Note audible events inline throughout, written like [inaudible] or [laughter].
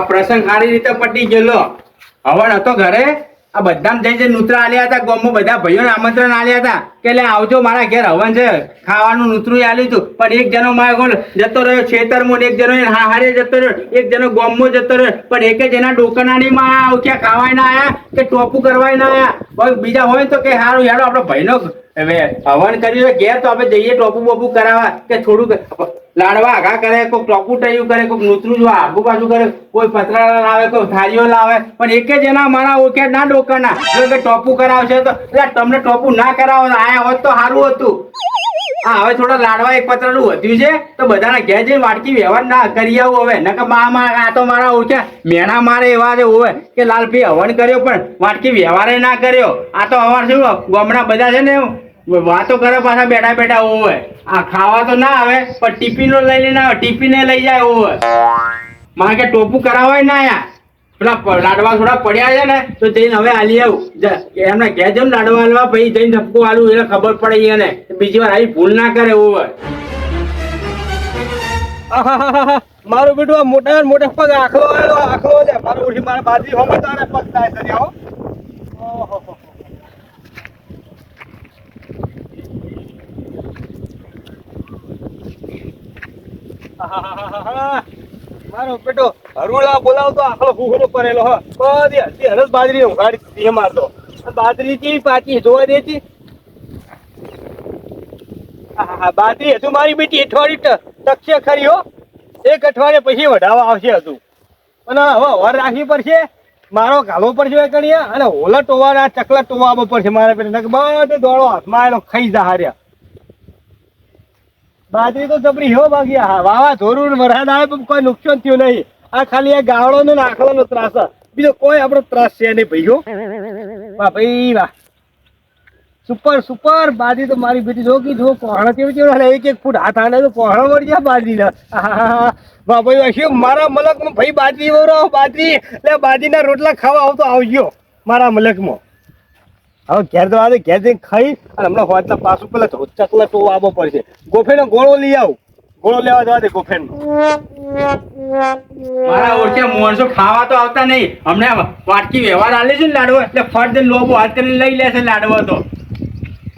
આ પ્રસંગ સારી રીતે પટી ગયેલો. હવન હતો ઘરે, આ બધા જઈ જઈને નૂતરા આલ્યા હતા, ગામમાં બધા ભાઈઓને આમંત્રણ આલ્યા હતા કે લે આવજો, મારા ઘેર હવન છે. ખાવાનું નૂતરું આલ્યું હતું, પણ એક જણો મારે કોણ જતો રહ્યો છેતરમો એક જણો હારે જતો રહ્યો, એક જણો ગામમાં જતો રહ્યો, પણ એક જ એના ડોકનાની માં આયા ક્યાં ખાવાય ના આયા કે ટોપું કરવાય ના કોઈ બીજા હોય તો કે સારું યાડો આપણો ભાઈનો હવે હવન કર્યું ઘેર તો આપણે જઈએ ટોપું બોપું કરાવવા કે થોડુંક લાડવા આઘા કરે કોઈ ટોપું કરે કોઈ નૂતરું જો આગુ કરે, કોઈ પતરા લાવે, કોઈ થાળીઓ લાવે, પણ એક જ એના મારા ઓકે ના ડોકાના. જો ટોપું કરાવશે તો, એટલે તમને ટોપુ ના કરાવો આયા હોત તો સારું હતું. હા, હવે થોડા લાડવા એક પતરાનું વધ્યું છે, તો બધાના ઘેર જઈને વાટકી વ્યવહાર ના કરી આવું હવે. નકર બા મા આ તો મારા ઓળખ્યા મેણા મારે એવા જ હોય કે લાલભાઈ હવન કર્યો પણ વાટકી વ્યવહારે ના કર્યો. આ તો અમાર શું, ગામડા બધા છે ને વાતો કરે પાછા બેઠા બેઠા હોય આ ખાવા તો ના આવે, પણ ટિફિનો લઈ લઈને આવે, ટિફિને લઈ જાય હોય મારે કે ટોપું કરાવાય ના યાર. પેલા લાડવા થોડા પડ્યા છે ને, તો જઈને હવે આલી આવું. એમને ઘેર જઈને લાડવા હાલવા, પછી જઈને ધપકો હાલું એને ખબર પડે એને. બીજી વાર આવી ભૂલ ના કરે એવું હોય. મારું બેટું મોટા મોટા પગ આખો આખલો છે. મારું ઉઠી મારા બાજરી હોમે તારે પગ થાય છે આવો ઓહોહો. આહાહાહા. મારો બેટો હરુળા બોલાવતો આખલો ફૂફરો કરેલો હ. બધી હસી હરસ બાજરી ઉઘાડી દીધી છે મારતો બાજરી કેવી પાકી જોવા દેતી હા બાજરી હજુ મારી બેટી અઠવાડિયું ટકશે ખરી હો. એક અઠવાડિયે પછી વઢાવા આવશે હજુ. અને હવે વર રાખવી પડશે. મારો ગાલો પડશે કણીયા અને હોલા ટોવા ચકલા ટોવા પડશે મારા પેલા બધો દોડો હાથમાં આવેલો, ખાઈ જા હાર્યા. બાજરી તો જબરી હો બાકી હા. વાવા ધોરું વરસાદ આવે કોઈ નુકસાન થયું નહીં. આ ખાલી આ ગાવડો ને આખલો નો ત્રાસ બીજો કોઈ આપણો ત્રાસ છે નહીં ભાઈઓ. વાહ ભાઈ, વાહ. Super super. બાજરી તો મારી બેટી જો કે જો કોહણા કેવી કેવી હાલે એક એક ફૂટ હાથ આને તો કોહણા વળી ગયા બાજરી ના વાહ ભાઈ, વાહ. મારા મલકમાં ભાઈ બાજરી વરો? બાજરી? એટલે બાજરીના રોટલા ખાવા આવતો આવજો. મારા મલકમાં. હવે ઘેર તો આવે ઘેર જઈને ખાઈ અને હમણાં હોતના પાછું પેલા ચકલા ટો આવવો પડશે ગોફેનો ગોળો લઈ આવ. ગોળો લેવા જવા દે ગોફેન મારા ઓળખે મોણસો ખાવા તો આવતા નહીં. હમણાં વાટકી વ્યવહાર આલે છે ને લાડવો. એટલે ફટ દઈને લોબો હાથ કરીને લઈ લેશે લાડવો તો.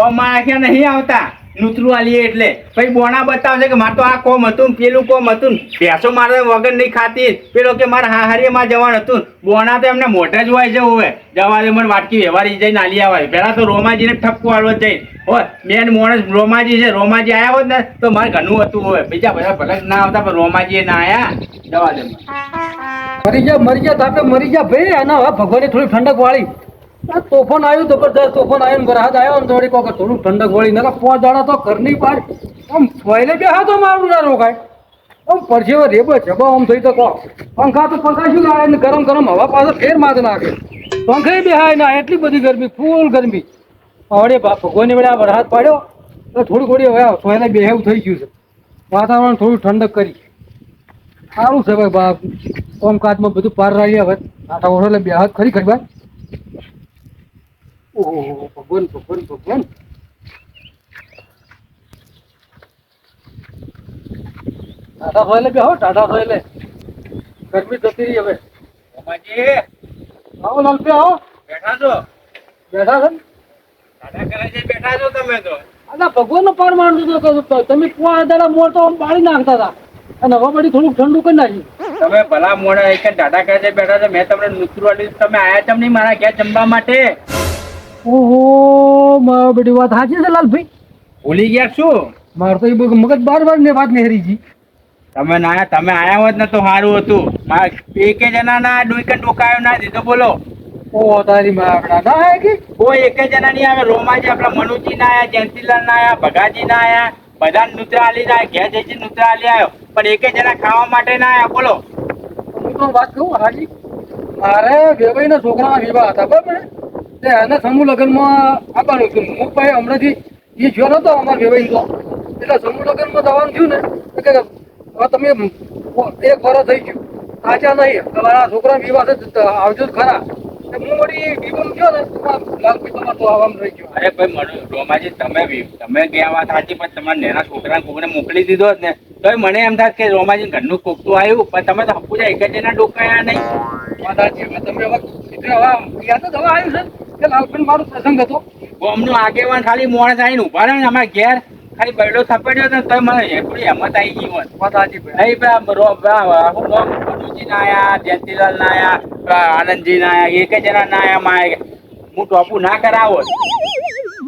ઓ માખ્યા નહીં આવતા. નૂતરું આલીએ એટલે. પછી બોણા બતાવશે કે મારે તો આ કોમ હતું પેલું કોમ હતું ભેંસો મારે વગર નહીં ખાતી. પેલો કે મારે હાહારીમાં જવાનું હતું. બોણા તો એમને મોઢે જ હોય છે હવે જવા દે, મને વાટકી વ્યવહારી જઈને આલી આવે પહેલાં તો રોમાજીને ઠપકો આલવો જઈ હોય મેન માણસ રોમાજી છે. રોમાજી આયા હોત ને, તો મારે ઘણું હતું હોય બીજા બધા ભલે ના આવતા, પણ રોમાજી ના આયા. જવા દે મરી જા મરી જા તાપે મરી જા. ભાઈ, અને હવે ભગવાનની થોડી ઠંડક વાળી. તોફાન આવ્યું જબરદસ્ત તોફાન આવ્યું વરસાદ આવ્યો થોડીક વખત થોડું ઠંડક વળી નકર પાંચ દાડા તો ઘરની બહાર આમ ફોઈને બેહા તો મારું ના રોકાય. આમ પરસેવો રેબો, જબો આમ થઈ તો પંખા તો પંખા શું લાવે ગરમ ગરમ હવા પાછો ફેર માથે નાખે. પંખે બેહાય ના, એટલી બધી ગરમી, ફૂલ ગરમી. હવે ભગવાનની વડે આ વરસાદ પાડ્યો, તો થોડી થોડી હવે સોયને બેહેવું થઈ ગયું છે. વાતાવરણ થોડું ઠંડક કરી. સારું છે ભાઈ બાપ. કામકાજમાં બધું પાર રહી હવે. આટા ઓઢો એટલે બે હાથ ખરી ખરી ભાઈ ઓહો ભગવાન ભગવાન. ભગવાન ટાટા સોયલે બે હો ટાટા સોયલે ગરમી જતી રહી હવે. રોમાજી આવો લાલપી આવો. બેઠા છો? બેઠા છો ટાટા કરે છે બેઠા છો તમે તો. અલા ભગવાનનો પાર હતો તો તમે કુવા દાડા મોર તો બાળી નાખતા હતા. અને હવે બધી થોડુંક ઠંડુ કરી નાખ્યું. તમે ભલા મોડા એક દાદા કરે છે બેઠા છો. મેં તમને નૂતરું તમે આયા ચમ નહીં મારા ઘેર જમવા માટે? ઓહો મારી બધી વાત સાચી છે લાલભાઈ? ભૂલી ગયા શું મારે તો એ મગજ બાર બાર ને વાત નેહરી ગઈ તમે ના તમે આયા હોત ને તો સારું હતું. મારા એક જણા ના ડોઈકન ડોકાયો ના દીધો બોલો. ઓ તારી માં આપડા ના આયા કે? કોઈ એક જણા નહીં આવે રોમાજી આપડા મનુજી ના આયા જયંતિલાલ ના આયા ભગાજી ના આયા બધા નૂતરા આલી ના ઘેર જઈ નૂતરા આલી આવ્યો. પણ એક જણા ખાવા માટે ના આયા બોલો. હું તો વાત કહું હાજી. મારે વેવાઈ ના છોકરા વિવાહ હતા બરાબર ને? તે એને સમૂહ લગ્નમાં આપવાનું હતું હું ભાઈ હમણાંથી એ જો નતો અમારા વેવાઈ તો એટલે સમૂહ લગ્નમાં જવાનું થયું ને કે તમે એક વર્ષ થઈ ગયું. સાચા નહીં. તમારા છોકરા વિવાહ આવજો જ ખરા. હું વળી ગયો ને લાલભાઈ તમારે તો આવામાં રહી ગયો. અરે ભાઈ મને રોમાજી તમે તમે ગયા વાત સાચી પણ તમારા નેના છોકરા કોકને મોકલી દીધો જ ને. તો મને એમ થાય કે રોમાજી ઘરનું કોકતું આવ્યું પણ તમે તો હપુજા એક જ એના ડોકાયા નહીં. તમે હવે હવે આવ્યું છે કે લાલભાઈ મારો પ્રસંગ હતો. ગામનો આગેવાન ખાલી મોણસ આવીને ઊભા રહે ને અમારા ઘેર ખાલી બરડો થપડ્યો તો મને થોડી હિંમત આવી ગઈ હોત વાત સાચી નહીં પેલા રો- પેલા શું ના આયા જયંતિલાલ ના આયા આનંદજી ના આયા એક જણા ના આયા માય હું ટોપુ ના કરાવો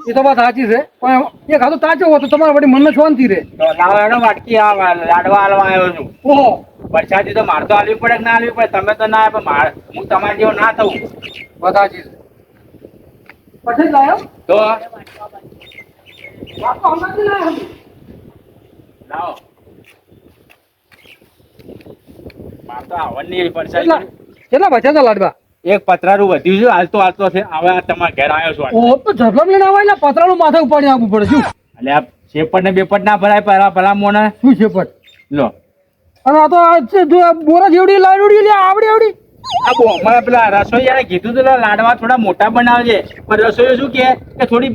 એ તો વાત સાચી છે પણ એક હાથો તાચો હતો તમારા વળી મનને શાંતિ રહે. લાવો વાટકી આ લાડવા હાલવા આવ્યો છું. ઓહો. વરસાદી તો માર તો હાલવી પડે કે ના હાલવી પડે? તમે તો ના પણ માર હું તમારા જેવો ના થવું બધા છે. પછી જ લાયો? તો વાત હમણાં જ લાયો. લાવો. માર તો આવવાની કેટલા? કેટલા બચ્યા હતા લાડવા? એક પતરારું વધ્યું છે હાલતો હાલતો છે. હવે આ તમારા ઘેર આવ્યો છું તો ઝબલમ લઈને આવાય ને પતરાનું માથે ઉપાડી આપવું પડે શું? એટલે આ શેપટ ને બેપટ ના ભરાય પેલા પેલા મોને. શું શેપટ લો. અને આ તો બોરા જેવડી લાડુડી લે આવડી આવડી. આ બો પેલા રસોઈયાએ કીધું તું લાડવા થોડા મોટા બનાવજે. પણ રસોઈયો શું કહે કે થોડી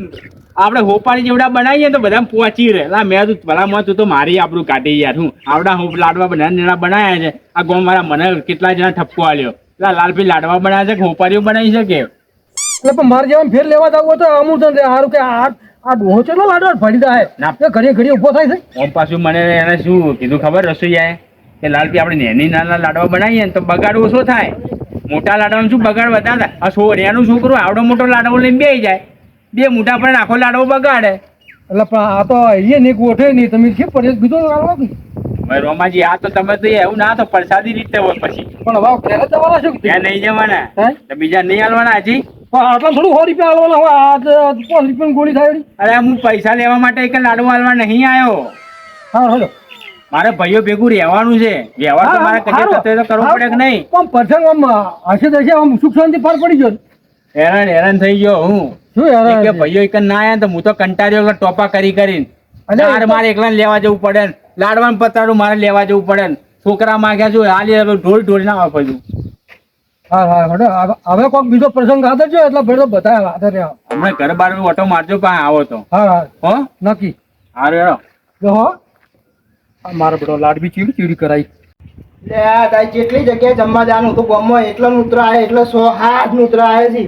આપણે હોપાળી જેવડા બનાવીએ તો બધા પહોંચી રહે. લા મેં તું ભલા તું તો મારી આપણું કાઢી યાર હું આવડા હોપ લાડવા બધા નેના બનાવ્યા છે. આ ગોમ મારા મને કેટલા જણા ઠપકો આલ્યો. લા લાલભાઈ લાડવા બનાવ્યા છે કે હોપારીઓ બનાવી શકે? એટલે પણ મારે જેવા ફેર લેવા જવું તો અમુક સારું કે આ આ ડોહો ચેલો લાડવા ફરી જાય? ના. એ ઘડીએ ઘડીએ ઊભો થાય છે. ઓમ પાછું મને એને શું કીધું ખબર રસોઈયાએ? કે લાલપી આપણે નેની નાના લાડવા બનાવીએ ને તો બગાડ ઓછો થાય. મોટા લાડવાનું શું બગાડ વધારે? થાય આ સોરિયાનું છોકરું આવડો મોટો લાડવો લઈને બે જાય. બે મોટા પણ આખો લાડવો બગાડે. એટલે પણ આ તો અહીંયા ને ગોઠે નહીં. તમે કે પરેશ કીધો લાડવા ભાઈ રોમાજી આ તો તમે તો એવું ના તો પ્રસાદી રીતે હોય પછી. પણ હવે ક્યારે જવાના છો ત્યાં નહીં જવાના. તો બીજા નહીં હાલવાના હજી? આટલા થોડું સો રૂપિયા હોય. પાંચ રૂપિયાની ગોળી થાય અરે હું પૈસા લેવા માટે એક લાડવો હાલવા નહીં આવ્યો. હા હેલો. મારે ભાઈઓ ભેગું રહેવાનું છે. વ્યવહાર તો મારે કદી થતો તો કરવો પડે કે નહીં? પણ પર્સન આમ હશે તો આમ સુખ શાંતિ પાર પડી ગયો. હેરાન હેરાન થઈ ગયો હું. શું હેરાન? કે ભાઈઓ એક ના આવ્યા તો હું તો કંટાળ્યો ટોપા કરી કરીને. અલે, મારે એકલા લેવા જવું પડે લાડવાનું પતાડું મારે લેવા જવું પડે છોકરા માંગ્યા છું હાલી ઢોળી ઢોળ ના આપે છું હા હા હવે- કોઈક બીજો પ્રસંગ આદર છે એટલે ભેડો બધા આદર રહ્યા હમણાં ઘર બાર ઓટો મારજો પણ આવો તો. હા હા. હો? નક્કી. હારું હેડો. હો. મારો બેટો લાડવી ચીડી ચીડી કરાઈ? લે આ તારી જેટલી જગ્યાએ જમવા જવાનું તો ગામમાં એટલો નૂત્ર આવે એટલો સો હાથ નૂત્ર આવે છે.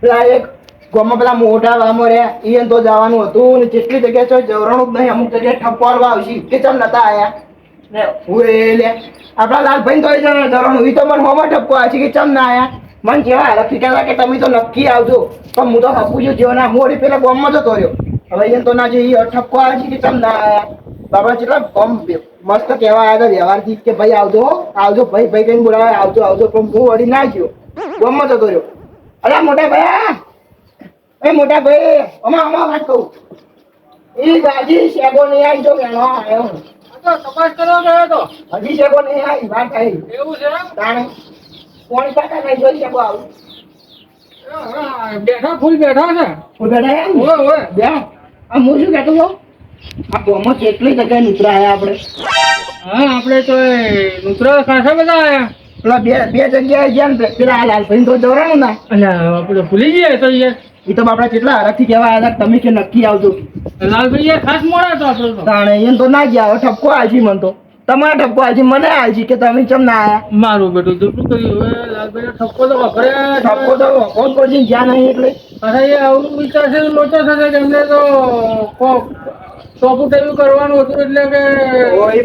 પેલા એક ગામમાં પેલા મોટા વામો રહ્યા ઈ તો જવાનું હતું ને જેટલી જગ્યાએ તો જવરણું જ નહીં, અમુક જગ્યાએ ઠપવાડવા આવશે, કે ચમ નતા આયા? ને હું એ લે, આપણા લાલભાઈ તો જવરણું, ઈ તો મને હોમાં ઠપકો આવે છે કે ચમ ના આયા? મન જેવા હરખી કહેતા કે તમે તો નક્કી આવજો. પણ હું તો હપું છું જેવો ના હું પેલા ગોમમાં જતો રહ્યો. હવે એ તો ના જોઈએ ઠપકો આવે છે કે ચમ ના આયા? બાબા કેટલા કમ મસ્ત કહેવા આવ્યા હતા વ્યવહારથી કે ભાઈ આવજો આવજો ભાઈ ભાઈ કઈ બોલાવે આવજો આવજો પણ હું વળી ના ગયો. ગામમાં જતો રહ્યો અલા મોટા ભાઈ એ મોટા ભાઈ અમા અમા વાત કહું એ ગાજી શેગો નહીં આવી જો મેનો આવ્યો. તપાસ કરવા ગયો તો હજી શેગો નહીં આવી વાત આવી એવું છે તાણે કોણ કાકા નહીં જોઈ શેગો આવું. બેઠા ફૂલ બેઠા છે. હું બેઠા ઓય ઓય બે આ હું શું કહેતો હતો? આ કેટલી જગ્યાએ નીકળ્યા આપણે. હા આપણે તો નૂતરા ખાસા બધા પેલા બે બે જગ્યાએ ગયા ને પેલા આ લાલભાઈ તો જવરાનું ના. અલ્યા આપણે ભૂલી ગયા તો યાર. એ તો આપણે કેટલા હરખથી કહેવા આવ્યા તમે કે નક્કી આવજો. લાલભાઈ યાર ખાસ મોડા તો આપણે તાણે એમ તો ના ગયા હવે ઠપકો હજી મને તો. તમારા ઠપકો આજી મને આજી કે તમે કેમ ના આયા? મારું બેટું તો કર્યું હવે લાલભાઈ ઠપકો તો વખરે ઠપકો તો જ્યાં નહીં એટલે? અરે આવું વિચારશે તો લોચો થશે એમને તો ટોપું થયું કરવાનું હતું એટલે કે ઓય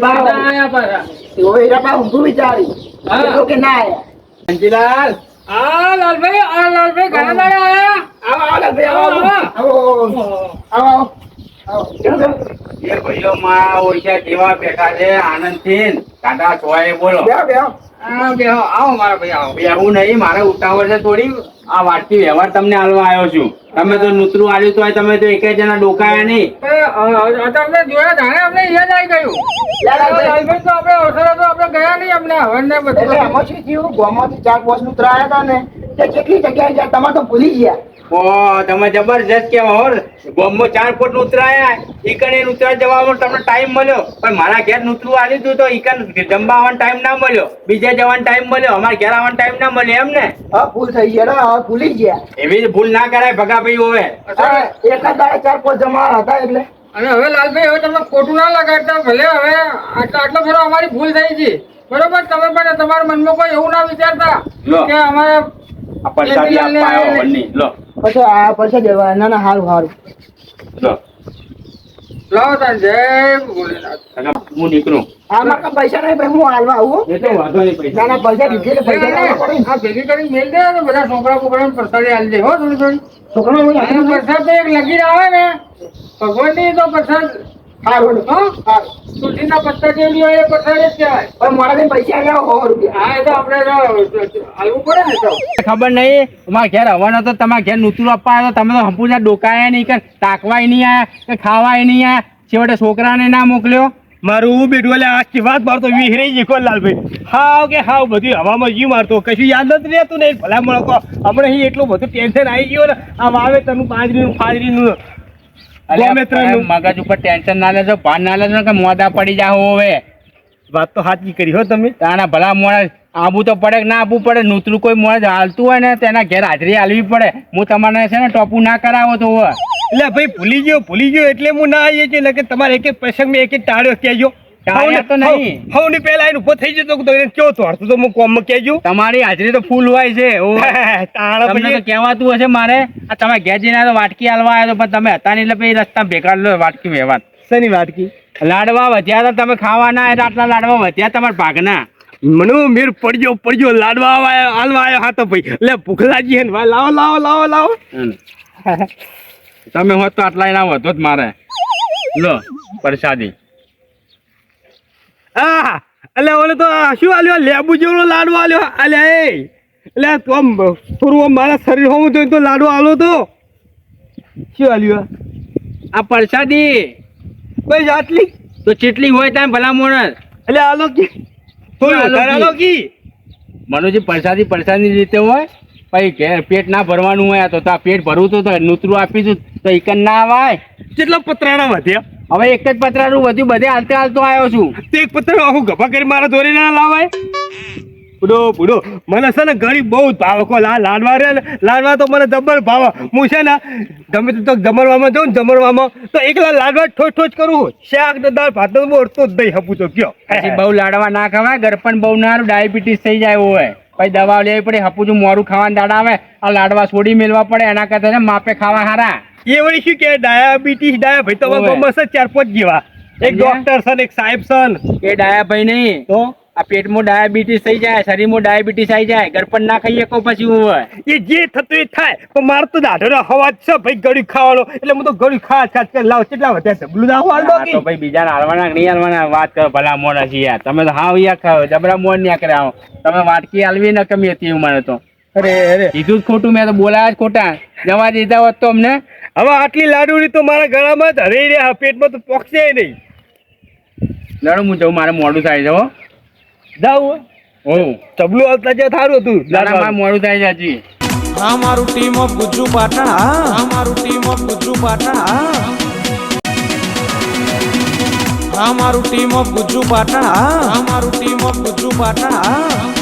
આયા પાછા. રપા વિચારી હા. કીધું કે ના આયા. આ લાલભાઈ આ લાલભાઈ ઘણા દાડા આયા. આવો આવો લાલભાઈ, આવો આવો. આવો આવો આવો. કેમ કેમ? એ ભાઈઓ માં ઓળખ્યા કેવા બેઠા છે આનંદથી. કાકા ચોય બોલો. બેહો બેહો હા બેહો આવો મારા ભાઈ આવો. બેહું નહીં મારે ઉતાવળ છે થોડી. આ વાટકી વ્યવહાર તમને હાલવા આવ્યો છું. તમે તો નૂતરું આવ્યું તો તમે તો એક જણા ડોકાયા નહીં. તમને જોયા જાણે અમને યાદ આવી ગયું. તો આપણે અવસર તો આપણે ગયા નહીં અમને હવે બધું. એમાં શું થયું? ગામમાંથી ચાર પોસ્ટનું ત્રાયા હતા ને કેટલી જગ્યાએ ગયા? તમે તો ભૂલી ગયા. ઓ તમે જબરજસ્ત કેવા હો. બોમ્બો ચાર ફૂટ ઉતરાયા. ઈકણે ઉતરા જવામાં તમને ટાઈમ મળ્યો. પણ મારા ઘેર નૂતરું આલી હતું તો ઈકન જમવા આવવાનો ટાઈમ ના મળ્યો. બીજે જવાનો ટાઈમ મળ્યો. અમારા ઘેર આવવાનો ટાઈમ ના મળ્યો એમ ને હા ભૂલ થઈ ગયા હવે ભૂલી ગયા. એવી ભૂલ ના કરાય ભગાભાઈ હોવે એક જ દાડે ચાર પાંચ જમા હતા એટલે. અને હવે લાલભાઈ હવે તમને ખોટું ના લગાડતા. ભલે હવે આટલો આટલો ખરો અમારી ભૂલ થઈ છે બરોબર? તમે પણ તમારા મનમાં કોઈ એવું ના વિચારતા કે અમારે આ પરસાદી આપવા આવ્યો વળની. લો. પછી આ પૈસા દેવા ના ના સારું સારું લો. લાવો તાર જય ભોલેનાથ. હું નીકળું. આમાં કઈ પૈસા નહીં ભાઈ હું હાલવા આવું એ તો વાંધો નહીં પૈસા. ના ના પૈસા દીધે પૈસા લેવા પડે ને. આ ભેગી કરી મેલ દે ને બધા છોકરા બોકરા પ્રસાદી આલી દે હો થોડી થોડી. છોકરા પરસાદ એક લગીર આવે ને. ભગવાનની તો પ્રસાદ સારું હેડો. હો. સારું. પત્તા જેવી હોય એ પ્રસાદ જ કહેવાય. હવે મારા પૈસા આવ્યા સો રૂપિયા. હા એ તો આપણે તો પડે ને તો. ખબર નહીં તમારા ઘેર આવવાનો તો તમારા ઘેર નૂતરું આપવા આવ્યો તમે તો હંપુજા ડોકાયા નહીં કે તાકવાય નહીં આયા કે ખાવાય નહીં આયા. છેવટે છોકરાને ના મોકલ્યો. મારું હું બેઠું એટલે આખી વાત મારતો વિહરી જ કોણ લાલભાઈ. હાવ કે હાવ બધું હવામાં જીવ મારતો કશું યાદ નથી રહેતું ને ભલા મળકો હમણાં અહીં એટલું બધું ટેન્શન આવી ગયું ને આ વાવેતરનું પાંજરીનું ફાજરીનું. ગમે ત્રણનું. મગજ ઉપર ટેન્શન ના લેજો ભાન ના લેજો કે મોદા પડી જાઓ હવે. વાત તો સાચી કરી હો તમે. તાના ભલા મોડા આબુ તો પડે ના આબુ પડે નૂતરું કોઈ મોડે હાલતું હોય ને તેના ઘેર હાજરી હાલવી પડે. હું તમારે છે ને ટોપું ના કરાવો તો એટલે ભાઈ ભૂલી ગયો ભૂલી ગયો એટલે હું ના આવીએ છીએ કે તમારે એક એક પ્રસંગ મેં એક એક ટાળ્યો કહેજો. ટાળ્યો તો નહીં. હવની પહેલા એને ઊભો થઈ જતો તો એને કેવો તો હરતું તો હું કોમમાં કહેજો તમારી હાજરી તો ફૂલ હોય છે. [laughs] તમને તો કહેવાતું હશે મારે આ તમે ઘેર જઈને તો વાટકી હાલવા આવ્યો પણ તમે હતા નહીં એટલે પછી રસ્તા ભેગા લો વાટકી વ્યવહાર શેની વાટકી? લાડવા વધ્યા હતા તમે ખાવાના એટલે આટલા લાડવા વધ્યા તમારા ભાગના. મનુ મીર પડજો પડજો લાડવા હાલવા આવ્યો હા તો ભાઈ. લે ભૂખ લાગી હે લાવો લાવો લાવો લાવો. [laughs] તમે હોત તો આટલા એના વધો જ મારે. લો પ્રસાદી. હા એટલે ઓલે તો શું આલ્યો? લેબુ જેવડો લાડવો આલ્યો. અલ્યા એ એટલે તું આમ મારા શરીર હોવું જોઈએ તો લાડવો આલો તો. શું આલ્યો? આ પરસાદી. કોઈ આટલી તો ચીટલી હોય ત્યાં ભલા મોણસ. એટલે આલો કી આલો કી? મનોજી પ્રસાદી પ્રસાદની રીતે હોય પછી ઘેર પેટ ના ભરવાનું હોય આ તો તો પેટ ભરવું તો તો નૂતરું આપીશું તો ઇકન ના આવાય કેટલા પતરાણા વધ્યા? હવે એક જ પતરાનું બધું બધે હાલતે હાલતો આવ્યો છું. તે એક પતરાણું આખું ગભા કરી મારા દોરી ના લાવાય. બુડો બુડો મને છે ને ઘણી બહુ ભાવકો લા લાડવા રે લાડવા તો મને જબર ભાવ. હું છે ને ગમે તે જમરવામાં જાઉં ને જમરવામાં તો એકલા લાડવા ઠોચ ઠોચ કરું શાક ને દાળ ભાત તો મોડતો જ દઈ હપું તો કયો. બહુ લાડવા ના ખવાય ગરપણ બહુ ના ડાયાબિટીસ થઈ જાય હોય. પછી દવા લેવી પડે હપુજું મોરું ખાવાનું દાડા આવે. આ લાડવા છોડી મેળવા પડે એના કરતા ને માપે ખાવા હારા. એ વળી શું કે ડાયાબિટીસ ડાયા ભાઈ તો ઓવે. ચાર પાંચ જેવા. એક ડોક્ટર છે એક સાહેબ છે એ ડાયા ભાઈ નહીં. તો? આ પેટમાં ડાયાબિટીસ થઈ જાય શરીરમાં ડાયાબિટીસ આવી જાય ગરપણ ના ખાઈએ કો પછી હું હોય. એ જે થતું એ થાય પણ મારે તો દાઢો હવા જ છે ભાઈ ગળ્યું ખાવાનો. એટલે હું તો ગળ્યું ખા ખા કરી લાવ કેટલા વધ્યા ઢબલું દાવ હાલ આ તો ભાઈ બીજાને હાલવાના નહીં હાલવાના? વાત કરો ભલા મોડા છે યાર. તમે તો હાવ યાર ખાવ જબરા મોડ ન્યા કરે આવો તમે વાટકી હાલવી ન કમી હતી મને તો. અરે અરે. કીધું ખોટું મેં તો બોલાયા જ ખોટા. જવા દીધા હોત તો અમને. હવે આટલી લાડુડી તો મારા ગળામાં જ રહ્યા પેટમાં તો પોખશે નહીં. લડો હું જઉં મારે મોડું થાય છે હો. જાઉં ઓ ચબલું હાલતા જે થારું હતું ના મોડું થાય છે હજી. આ મારું ટીમ ઓફ ગુજ્જુ પાટણ અમારું મારું ટીમ ઓફ ગુજ્જુ પાટણ મારું ટીમ ઓફ ગુજ્જુ પાટણ મારું ટીમ ઓફ ગુજ્જુ પાટણ